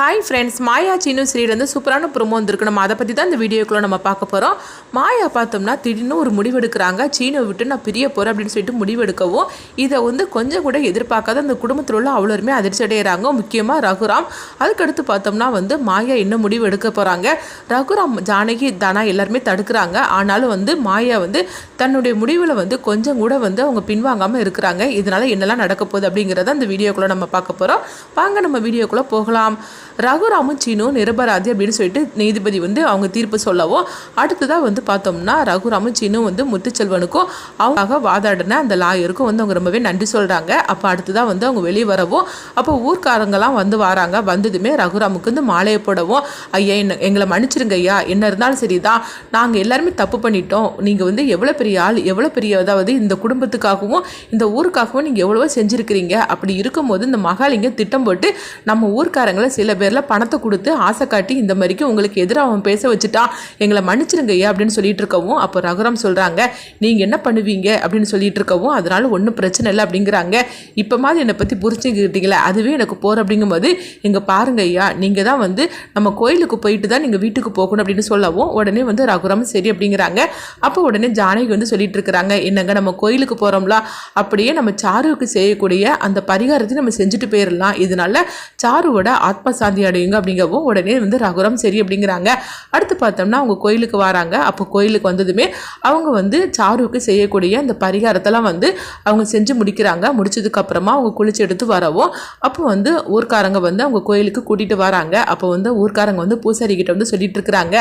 Hi friends Maya Seenu ஸ்ரீலேருந்து சூப்பரான promo வந்திருக்கு. நம்ம அதை பற்றி தான் இந்த வீடியோக்குள்ளே நம்ம பார்க்க போகிறோம் மாயா பார்த்தோம்னா திடீர்னு ஒரு முடிவெடுக்கிறாங்க. சீனை விட்டு நான் பிரிய போகிறேன் அப்படின்னு சொல்லிட்டு முடிவெடுக்கவும் இதை வந்து கொஞ்சம் கூட எதிர்பார்க்காத அந்த குடும்பத்தில் உள்ள அவ்வளோருமே அதிர்ச்சி அடைகிறாங்க முக்கியமாக ரகுராம். அதுக்கடுத்து பார்த்தோம்னா வந்து மாயா என்ன முடிவு எடுக்க போகிறாங்க ரகுராம் ஜானகி தானா எல்லாருமே தடுக்கிறாங்க. ஆனாலும் வந்து மாயா வந்து தன்னுடைய முடிவில் வந்து கொஞ்சம் கூட வந்து அவங்க பின்வாங்காமல் இருக்கிறாங்க. இதனால் என்னெல்லாம் நடக்க போகுது அப்படிங்கிறத அந்த வீடியோக்குள்ளே நம்ம பார்க்க போகிறோம் வாங்க நம்ம வீடியோக்குள்ளே போகலாம். ரகுராமும் சீனும் நிரபராதி அப்படின்னு சொல்லிட்டு நீதிபதி வந்து அவங்க தீர்ப்பு சொல்லவும் அடுத்ததாக வந்து பார்த்தோம்னா ரகுராமும் சீனும் வந்து முத்துச்செல்வனுக்கும் அவங்க வாதாடின அந்த லாயருக்கும் வந்து அவங்க ரொம்பவே நன்றி சொல்கிறாங்க அப்போ அடுத்ததாக வந்து அவங்க வெளியே வரவும் அப்போ ஊர்க்காரங்கெல்லாம் வந்து வராங்க. வந்ததுமே ரகுராமுக்கு வந்து மாலையை போடவும் ஐயா என்ன எங்களை மன்னிச்சிருங்க ஐயா. என்ன இருந்தாலும் சரிதான். நாங்கள் எல்லாருமே தப்பு பண்ணிட்டோம். நீங்கள் வந்து எவ்வளோ பெரிய ஆள் எவ்வளோ பெரிய அதாவது இந்த குடும்பத்துக்காகவும் இந்த ஊருக்காகவும் நீங்கள் எவ்வளவோ செஞ்சுருக்கிறீங்க. அப்படி இருக்கும்போது இந்த மகாலிங்க திட்டம் போட்டு நம்ம ஊர்க்காரங்களை சில பேரில் பணத்தை கொடுத்து ஆசை காட்டி இந்த மாதிரிக்கு உங்களுக்கு எதிராக அவன் பேச வச்சுட்டான் எங்களை மன்னிச்சிருங்க ஐயா அப்படின்னு சொல்லிட்டு இருக்கவும் அப்போ ரகுராம் சொல்கிறாங்க நீங்கள் என்ன பண்ணுவீங்க? அப்படின்னு சொல்லிட்டு இருக்கவும் அதனால ஒன்றும் பிரச்சனை இல்லை அப்படிங்கிறாங்க. இப்போ மாதிரி என்னை பற்றி புரிஞ்சுக்கிட்டீங்களே? அதுவே எனக்கு போகிற அப்படிங்கும்போது இங்கே பாருங்க ஐயா நீங்கள் தான் வந்து நம்ம கோயிலுக்கு போயிட்டு தான் நீங்கள் வீட்டுக்கு போகணும் அப்படின்னு சொல்லவும் உடனே வந்து ரகுராம் சரி அப்படிங்கிறாங்க. அப்போ உடனே ஜானகி வந்து சொல்லிட்டு இருக்கிறாங்க என்னங்க நம்ம கோயிலுக்கு போகிறோம்ல அப்படியே நம்ம சாருவுக்கு செய்யக்கூடிய அந்த பரிகாரத்தை நம்ம செஞ்சுட்டு போயிடலாம் இதனால சாருவோட ஆத்மசா சாந்தி அடையுங்க அப்படிங்கவும் உடனே வந்து ரகுரம் சரி அப்படிங்கிறாங்க. அடுத்து பார்த்தோம்னா அவங்க கோயிலுக்கு வராங்க. அப்போ கோயிலுக்கு வந்ததுமே அவங்க வந்து சாருவுக்கு செய்யக்கூடிய அந்த பரிகாரத்தெல்லாம் வந்து அவங்க செஞ்சு முடிக்கிறாங்க. முடிச்சதுக்கப்புறமா அவங்க குளிச்சு எடுத்து வரவும் அப்போ வந்து ஊர்க்காரங்க வந்து அவங்க கோயிலுக்கு கூட்டிகிட்டு வராங்க. அப்போ வந்து ஊர்க்காரங்க வந்து பூசாரி கிட்ட வந்து சொல்லிட்டு இருக்கிறாங்க.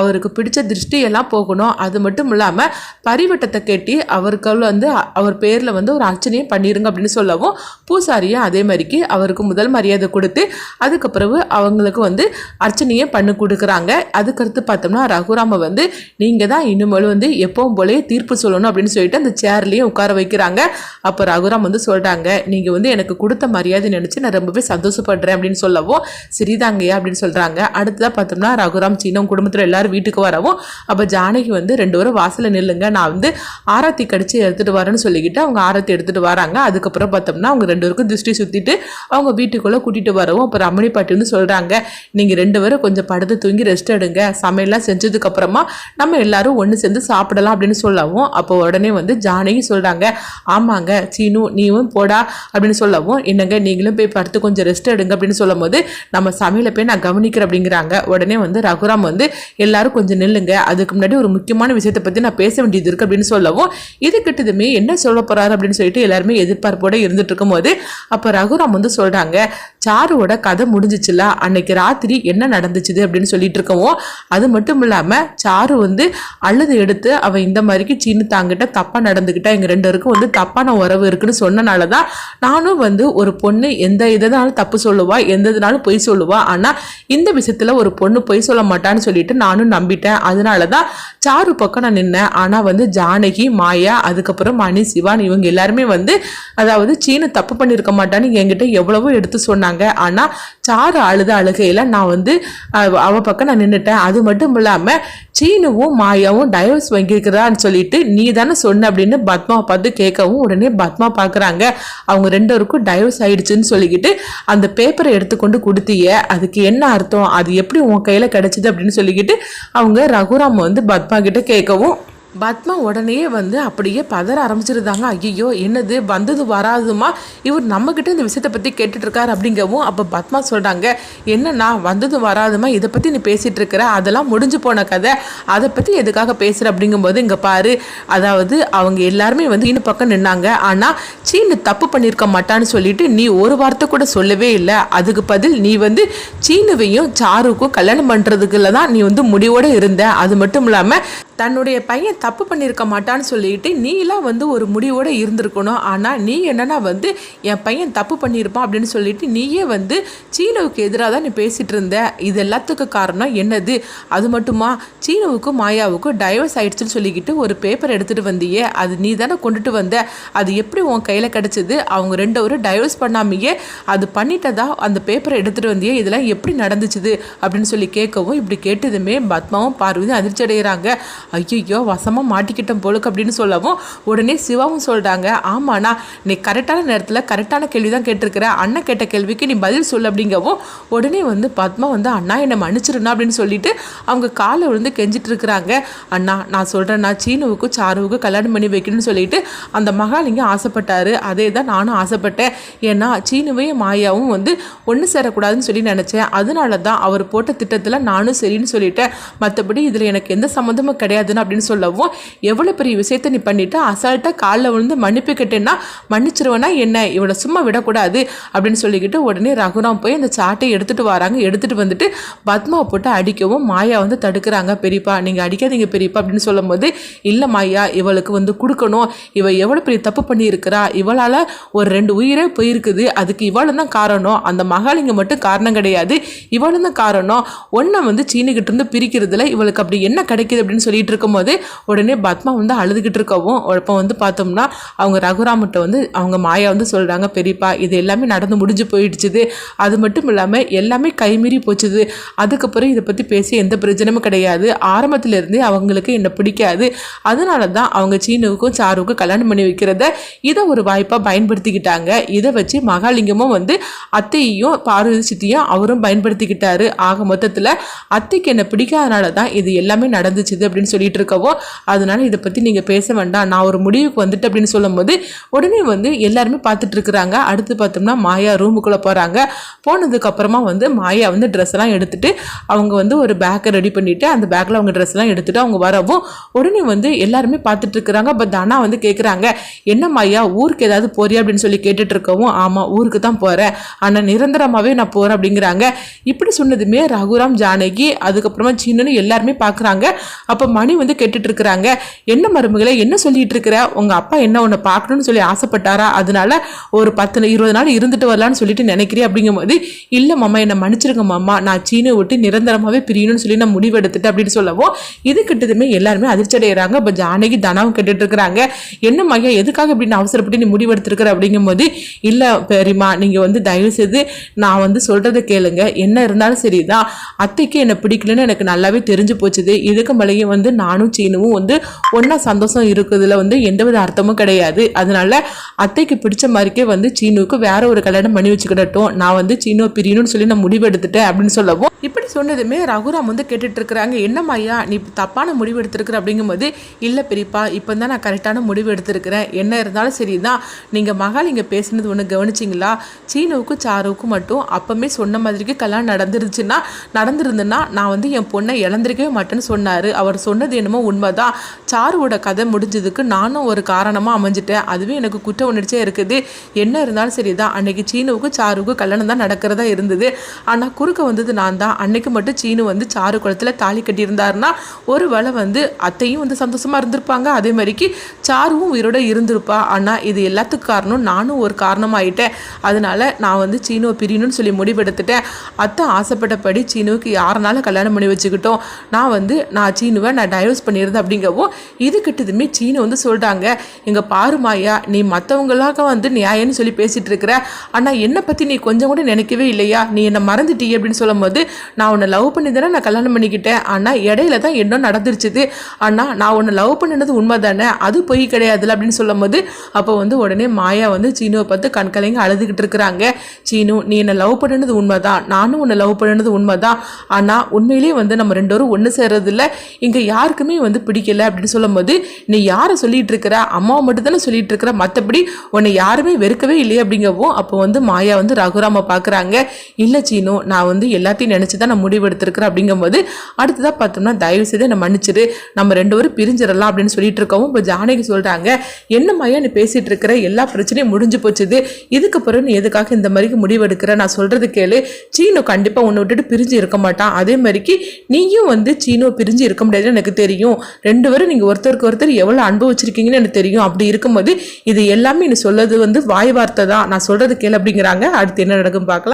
அவருக்கு பிடிச்ச திருஷ்டி எல்லாம் போகணும். அது மட்டும் இல்லாமல் பரிவட்டத்தை கட்டி அவருக்கு வந்து அவர் பேரில் வந்து ஒரு அர்ச்சனையும் பண்ணிடுங்க அப்படின்னு சொல்லவும் பூசாரியும் அதே மாதிரிக்கு அவருக்கு முதல் மரியாதை கொடுத்து அதுக்கப்புறம் அதுக்கப்புறவு அவங்களுக்கு வந்து அர்ச்சனையை பண்ணி கொடுக்குறாங்க. அதுக்கடுத்து பார்த்தோம்னா ரகுராம வந்து நீங்கள் தான் இனிமேல் வந்து எப்பவும் போலயே தீர்ப்பு சொல்லணும் அப்படின்னு சொல்லிட்டு அந்த சேர்லேயே உட்கார வைக்கிறாங்க. அப்போ ரகுராம் வந்து சொல்கிறாங்க நீங்கள் வந்து எனக்கு கொடுத்த மரியாதை நினச்சி நான் ரொம்பவே சந்தோஷப்படுறேன் அப்படின்னு சொல்லவும் சரிதாங்கய்யா அப்படின்னு சொல்கிறாங்க அடுத்ததாக பார்த்தோம்னா ரகுராம் சீனம் குடும்பத்தில் எல்லாரும் வீட்டுக்கு வரவும் அப்போ ஜானகி வந்து ரெண்டு பேரும் வாசலில் நில்லுங்க நான் வந்து ஆரத்தி கடிச்சு எடுத்துகிட்டு வரேன்னு சொல்லிக்கிட்டு அவங்க ஆரத்தி எடுத்துகிட்டு வராங்க. அதுக்கப்புறம் பார்த்தோம்னா அவங்க ரெண்டு பேருக்கும் திருஷ்டி சுற்றிட்டு அவங்க வீட்டுக்குள்ளே கூட்டிகிட்டு வரவும் அப்போ ரமணி பாட்டி வந்து சொல்கிறாங்க நீங்கள் ரெண்டு பேரும் கொஞ்சம் படுத்து தூங்கி ரெஸ்ட் எடுங்க. சமையல்லாம் செஞ்சதுக்கப்புறமா நம்ம எல்லாரும் ஒன்று சேர்ந்து சாப்பிடலாம் அப்படின்னு சொல்லவும் அப்போ உடனே வந்து ஜானகி சொல்கிறாங்க ஆமாங்க சீனு நீவும் போடா அப்படின்னு சொல்லவும் என்னங்க நீங்களும் போய் படுத்து கொஞ்சம் ரெஸ்ட் எடுங்க அப்படின்னு சொல்லும் போது நம்ம சமையலை போய் நான் கவனிக்கிறேன் அப்படிங்கிறாங்க. உடனே வந்து ரகுராம் வந்து எல்லாரும் கொஞ்சம் நில்லுங்க அதுக்கு முன்னாடி ஒரு முக்கியமான விஷயத்தை பற்றி நான் பேச வேண்டியது இருக்குது அப்படின்னு சொல்லவும் இது கிட்டதுமே என்ன சொல்ல போகிறாரு அப்படின்னு சொல்லிட்டு எல்லாருமே எதிர்பார்ப்போடு இருந்துட்டு இருக்கும்போது அப்போ ரகுராம் வந்து சொல்கிறாங்க சாருவோட கதை முடிஞ்சிச்சு முடிஞ்சிச்சுல அன்னைக்கு ராத்திரி என்ன நடந்துச்சுது அப்படின்னு சொல்லிட்டு இருக்கவும் அது மட்டும் இல்லாமல் சாரு வந்து அழுது எடுத்து அவன் இந்த மாதிரிக்கு சீனு தாங்கிட்ட தப்பாக நடந்துக்கிட்டா எங்கள் ரெண்டு பேருக்கும் வந்து தப்பான உறவு இருக்குன்னு சொன்னனால தான் நானும் வந்து ஒரு பொண்ணு எந்த இதனாலும் தப்பு சொல்லுவா எந்த இதனாலும் பொய் சொல்லுவா ஆனால் இந்த விஷயத்தில் ஒரு பொண்ணு பொய் சொல்ல மாட்டான்னு சொல்லிட்டு நானும் நம்பிட்டேன். அதனால தான் சாரு பக்கம் நான் நின்னேன். ஆனால் வந்து ஜானகி மாயா அதுக்கப்புறம் மணி சிவான் இவங்க எல்லாருமே வந்து அதாவது சீனு தப்பு பண்ணியிருக்க மாட்டான்னு என்கிட்ட எவ்வளவோ எடுத்து சொன்னாங்க. ஆனால் சாரு அழுத அழுகையில் நான் வந்து அவ பக்கம் நான் நின்றுட்டேன் அது மட்டும் இல்லாமல் சீனுவும் மாயாவும் டைவர்ஸ் வாங்கியிருக்கிறான்னு சொல்லிட்டு நீ தானே சொன்ன அப்படின்னு பத்மா பார்த்து கேட்கவும் உடனே பத்மா பார்க்குறாங்க. அவங்க ரெண்டோருக்கும் டைவர்ஸ் ஆயிடுச்சுன்னு சொல்லிக்கிட்டு அந்த பேப்பரை எடுத்துக்கொண்டு கொடுத்திய அதுக்கு என்ன அர்த்தம்? அது எப்படி உன் கையில் கிடைச்சிது அப்படின்னு சொல்லிக்கிட்டு அவங்க ரகுராம் வந்து பத்மா கிட்ட கேட்கவும் பத்மா உடனே வந்து அப்படியே பதற ஆரம்பிச்சிருந்தாங்க. ஐயோ என்னது? வந்தது வராதுமா? இவர் நம்மக்கிட்ட இந்த விஷயத்தை பற்றி கேட்டுட்டு அப்படிங்கவும் அப்போ பத்மா சொல்கிறாங்க என்னண்ணா வந்தது வராதுமா? இதை பற்றி நீ பேசிகிட்டு இருக்கிற அதெல்லாம் முடிஞ்சு போன கதை. அதை பற்றி எதுக்காக பேசுகிற அப்படிங்கும்போது இங்கே பாரு அதாவது அவங்க எல்லாருமே வந்து இன்னும் பக்கம் நின்னாங்க. ஆனால் சீனு தப்பு பண்ணியிருக்க மாட்டான்னு சொல்லிட்டு நீ ஒரு வார்த்தை கூட சொல்லவே இல்லை. அதுக்கு பதில் நீ வந்து சீனுவையும் சாருக்கும் கல்யாணம் பண்ணுறதுக்குள்ள தான் நீ வந்து முடிவோடு இருந்த. அது மட்டும் இல்லாமல் தன்னுடைய பையன் தப்பு பண்ணியிருக்க மாட்டான்னு சொல்லிட்டு நீலாம் வந்து ஒரு முடிவோடு இருந்திருக்கணும். ஆனால் நீ என்னன்னா வந்து என் பையன் தப்பு பண்ணியிருப்பான் அப்படின்னு சொல்லிட்டு நீயே வந்து சீனவுக்கு எதிராக தான் நீ பேசிகிட்டு இருந்த. இது எல்லாத்துக்கும் காரணம் என்னது? அது மட்டுமா? சீனவுக்கும் மாயாவுக்கும் டைவர்ஸ் ஆயிடுச்சுன்னு சொல்லிக்கிட்டு ஒரு பேப்பர் எடுத்துகிட்டு வந்தியே. அது நீ தானே கொண்டுட்டு வந்த. அது எப்படி உன் கையில் கிடச்சிது? அவங்க ரெண்டு பேரும் டைவர்ஸ் பண்ணாமையே அது பண்ணிட்டதா? அந்த பேப்பரை எடுத்துகிட்டு வந்தியே. இதெல்லாம் எப்படி நடந்துச்சுது? அப்படின்னு சொல்லி கேட்கவும் இப்படி கேட்டதுமே பத்மாவும் பார்வதி அதிர்ச்சி அடைகிறாங்க ஐயோ வசமாக மாட்டிக்கிட்டோம் போலுக்கு அப்படின்னு சொல்லவும் உடனே சிவாவும் சொல்கிறாங்க ஆமாண்ணா நீ கரெக்டான நேரத்தில் கரெக்டான கேள்வி தான் கேட்டிருக்கிற. அண்ணன் கேட்ட கேள்விக்கு நீ பதில் சொல்லு அப்படிங்கவும் உடனே வந்து பத்மா வந்து அண்ணா என்னை மன்னிச்சிருண்ணா அப்படின்னு சொல்லிட்டு அவங்க காலை விழுந்து கெஞ்சிட்டு இருக்கிறாங்க. அண்ணா நான் சொல்கிறேன்னா சீனுவுக்கும் சாருவுக்கும் கல்யாணம் பண்ணி வைக்கணும்னு சொல்லிட்டு அந்த மகாலிங்கம் ஆசைப்பட்டாரு. அதே தான் நானும் ஆசைப்பட்டேன். ஏன்னா சீனுவையும் மாயாவும் வந்து ஒன்று சேரக்கூடாதுன்னு சொல்லி நினச்சேன். அதனால தான் அவர் போட்ட திட்டத்தில் நானும் சரின்னு சொல்லிட்டேன். மற்றபடி இதில் எனக்கு எந்த சம்மந்தமும் கிடையாது. கிடையாதுன்னு அப்படின்னு சொல்லவும் எவ்வளோ பெரிய விஷயத்த நீ பண்ணிவிட்டு அசால்ட்டாக காலில் விழுந்து மன்னிப்பு கேட்டேன்னா மன்னிச்சிருவேனா என்ன? இவளை சும்மா விடக்கூடாது அப்படின்னு சொல்லிக்கிட்டு உடனே ரகுராம் போய் அந்த சாட்டை எடுத்துகிட்டு வராங்க. எடுத்துகிட்டு வந்துட்டு பத்மா போட்டு அடிக்கவும் மாயா வந்து தடுக்கிறாங்க. பெரியப்பா நீங்கள் அடிக்காதீங்க பெரியப்பா அப்படின்னு சொல்லும்போது இல்லை மாயா இவளுக்கு வந்து கொடுக்கணும். இவள் எவ்வளோ பெரிய தப்பு பண்ணியிருக்கிறா. இவளால் ஒரு ரெண்டு உயிரே போயிருக்குது. அதுக்கு இவளும் தான் காரணம். அந்த மகாலிங்க மட்டும் காரணம் கிடையாது. இவளும் தான் காரணம். ஒன்றை வந்து சீனிக்கிட்டு இருந்து பிரிக்கிறதுல இவளுக்கு அப்படி என்ன கிடைக்குது? அப்படின்னு சொல்லிட்டு இருக்கும்போது உடனே பத்மா வந்து அழுதுகிட்டு இருக்கவும் இப்போ வந்து பார்த்தோம்னா அவங்க ரகுராமட்ட வந்து அவங்க மாயா வந்து சொல்கிறாங்க பெரியப்பா இது எல்லாமே நடந்து முடிஞ்சு போயிடுச்சுது. அது மட்டும் இல்லாமல் எல்லாமே கைமீறி போச்சுது. அதுக்கப்புறம் இதை பற்றி பேசி எந்த பிரச்சனையும் கிடையாது. ஆரம்பத்திலேருந்தே அவங்களுக்கு என்ன பிடிக்காது. அதனால தான் அவங்க சீனுவுக்கும் சாருவுக்கும் கல்யாணம் பண்ணி வைக்கிறத இதை ஒரு வாய்ப்பாக பயன்படுத்திக்கிட்டாங்க. இதை வச்சு மகாலிங்கமும் வந்து அத்தையையும் பார்வதி சித்தியும் அவரும் பயன்படுத்திக்கிட்டாரு. ஆக மொத்தத்தில் அத்தைக்கு என்ன பிடிக்காதனால தான் இது எல்லாமே நடந்துச்சுது அப்படின்னு சொல்லிட்டு இருக்கவோ அதனால இதை பற்றி நீங்கள் பேச வேண்டாம். நான் ஒரு முடிவுக்கு வந்துட்டு அப்படின்னு சொல்லும்போது உடனே வந்து எல்லாருமே பார்த்துட்டு இருக்கிறாங்க அடுத்து பார்த்தோம்னா மாயா ரூமுக்குள்ளே போகிறாங்க போனதுக்கப்புறமா வந்து மாயா வந்து ட்ரெஸ் எல்லாம் எடுத்துட்டு அவங்க வந்து ஒரு பேக்கை ரெடி பண்ணிட்டு அந்த பேக்கில் அவங்க ட்ரெஸ் எல்லாம் எடுத்துட்டு அவங்க வரவும் உடனே வந்து எல்லாருமே பார்த்துட்டு இருக்கிறாங்க பட் தனா வந்து கேட்குறாங்க என்ன மாயா ஊருக்கு ஏதாவது போறியா? அப்படின்னு சொல்லி கேட்டுட்டு இருக்கவும் ஆமாம் ஊருக்கு தான் போகிறேன் ஆனால் நிரந்தரமாகவே நான் போகிறேன் அப்படிங்கிறாங்க. இப்படி சொன்னதுமே ரகுராம் ஜானகி அதுக்கப்புறமா சின்னன்னு எல்லாருமே பார்க்குறாங்க. அப்போ மணி வந்து கேட்டுட்டு இருக்கிறாங்க என்ன மருமகளை என்ன சொல்லிட்டு இருக்கிற உங்கள் அப்பா என்ன உன்னை பார்க்கணும்னு சொல்லி ஆசைப்பட்டாரா? அதனால ஒரு பத்து இருபது நாள் இருந்துட்டு வரலான்னு சொல்லிட்டு நினைக்கிறேன் அப்படிங்கும்போது இல்லை மாமா என்னை மன்னிச்சிருங்க மாமா. நான் சீனை விட்டு நிரந்தரமாகவே பிரியணும்னு சொல்லி நான் முடிவு எடுத்துட்டேன் அப்படின்னு சொல்லவும் இது கிட்டதுமே எல்லாருமே அதிர்ச்சி அடைகிறாங்க இப்போ ஜானகி தனாவும் கேட்டுட்டு இருக்கிறாங்க என்ன மையா எதுக்காக இப்படி அவசரப்பட்டு நீ முடிவு எடுத்திருக்கிற அப்படிங்கும்போது இல்லை பெரியமா நீங்கள் வந்து தயவு செய்து நான் வந்து சொல்கிறத கேளுங்க. என்ன இருந்தாலும் சரிதான். அத்தைக்கு என்னை பிடிக்கலன்னு எனக்கு நல்லாவே தெரிஞ்சு போச்சுது. இதுக்கு மேலேயும் வந்து நானும் சீனுவும் வந்து ஒன்றா சந்தோஷம் இருக்கிறதுல வந்து எந்தவித அர்த்தமும் கிடையாது. அதனால அத்தைக்கு பிடிச்ச மாதிரிக்கே வந்து சீனுவுக்கு வேற ஒரு கல்யாணம் பண்ணி வச்சுக்கிடட்டும். நான் வந்து சீனுவை பிரியணும்னு சொல்லி நான் முடிவு எடுத்துட்டேன் அப்படின்னு சொல்லவும் இப்படி சொன்னதுமே ரகுராம் வந்து கேட்டுட்டு இருக்கிறாங்க என்னம்மா ஐயா நீ தப்பான முடிவு எடுத்திருக்கிற அப்படிங்கும்போது இல்லை பெரியப்பா இப்போ தான் நான் கரெக்டான முடிவு எடுத்திருக்கிறேன். என்ன இருந்தாலும் சரி தான் நீங்கள் மகள் இங்கே பேசுனது ஒன்று கவனிச்சிங்களா? சீனுவுக்கும் சாருவுக்கும் மட்டும் அப்பவுமே சொன்ன மாதிரிக்கு கல்யாணம் நடந்துருச்சுன்னா நடந்திருந்துன்னா நான் வந்து என் பொண்ணை இழந்திருக்கவே மாட்டேன்னு சொன்னார். அவர் சொன்னது என்னமோ உண்மைதான். சாருவோட கதை முடிஞ்சதுக்கு நானும் ஒரு காரணமாக அமைஞ்சிட்டேன். அதுவே எனக்கு குற்ற உணர்ச்சியாக இருக்குது. என்ன இருந்தாலும் சரி தான் அன்னைக்கு சீனுவுக்கு சாருவுக்கு கல்யாணம் தான் நடக்கிறதா இருந்தது. ஆனால் குறுக்க வந்தது நான் தான். அன்னைக்கு மட்டும் சீனு வந்து சாரு குளத்தில் தாலி கட்டியிருந்தாருன்னா ஒரு வேளை வந்து அத்தையும் வந்து சந்தோஷமாக இருந்திருப்பாங்க. அதே மாதிரிக்கு சாருவும் உயிரோட இருந்திருப்பா. ஆனால் இது எல்லாத்துக்கும் காரணம் நானும் ஒரு காரணமாயிட்டேன். அதனால நான் வந்து சீனுவை பிரியணும்னு சொல்லி முடிவெடுத்துட்டேன். அத்தை ஆசைப்பட்டபடி சீனுவுக்கு யாருனாலும் கல்யாணம் பண்ணி வச்சுக்கிட்டோம். நான் வந்து நான் சீனுவை நான் டைவர்ஸ் பண்ணியிருந்தேன் அப்படிங்கவும் இது கிட்டதுமே சீனு வந்து சொல்கிறாங்க எங்கள் பாருமாயா நீ மற்றவங்களாக வந்து நியாயம்னு சொல்லி பேசிகிட்டு இருக்கிற ஆனால் என்னை பற்றி நீ கொஞ்சம் கூட நினைக்கவே இல்லையா? நீ என்னை மறந்துட்டீ அப்படின்னு சொல்லும்போது நான் உன்னை லவ் பண்ணி தானே நான் கல்யாணம் பண்ணிக்கிட்டேன். ஆனால் இடையில தான் என்ன நடந்துருச்சுது? ஆனால் நான் உன்னை லவ் பண்ணினது உண்மை தானே அது பொய் கிடையாதுல அப்படின்னு சொல்லும்போது அப்போ வந்து உடனே மாயா வந்து சீனுவை பார்த்து கண்கலைங்க அழுதுகிட்டு இருக்கிறாங்க. சீனு நீ என்னை லவ் பண்ணினது உண்மைதான் நானும் உன்னை லவ் பண்ணினது உண்மை தான் ஆனால் உண்மையிலேயே வந்து நம்ம ரெண்டு பேரும் ஒன்று சேர்றதில்ல. இங்கே யார் யாருக்குமே வந்து பிடிக்கல அப்படின்னு சொல்லும்போது நீ யாரை சொல்லிட்டு இருக்கிற அம்மாவை மட்டும் தானே சொல்லிட்டு இருக்கிற மற்றபடி உன்னை யாருமே வெறுக்கவே இல்லையே அப்படிங்கவும் அப்போ வந்து மாயா வந்து ரகுராம பார்க்குறாங்க. இல்லை சீனு நான் வந்து எல்லாத்தையும் நினச்சி தான் நான் முடிவு எடுத்திருக்கிறேன் அப்படிங்கும்போது அடுத்ததாக பார்த்தோம்னா தயவு செய்து என்னை மன்னிச்சிடு நம்ம ரெண்டு பேரும் பிரிஞ்சிடலாம் அப்படின்னு சொல்லிட்டு இருக்கவும் இப்போ ஜானகி சொல்கிறாங்க என்ன மாயா நீ பேசிட்டு இருக்கிற எல்லா பிரச்சனையும் முடிஞ்சு போச்சுது. இதுக்கு பிறகு நீ எதுக்காக இந்த மாதிரிக்கு முடிவு எடுக்கிற? நான் சொல்கிறது கேளு. சீனு கண்டிப்பாக உன்னை விட்டுட்டு பிரிஞ்சு இருக்க மாட்டான். அதே மாதிரிக்கு நீயும் வந்து சீனோ பிரிஞ்சு இருக்க முடியாதுன்னு எனக்கு தெரியும். ரெண்டு பேரும் நீங்கள் ஒருத்தருக்கு ஒருத்தர் எவ்வளோ அனுபவிச்சிருக்கீங்கன்னு எனக்கு தெரியும். அப்படி இருக்கும்போது இது எல்லாமே நீ சொல்லது வந்து வாய் வார்த்தை தான். நான் சொல்கிறது கேள் அப்படிங்கிறாங்க. அடுத்து என்ன நடக்கும் பார்க்கலாம்.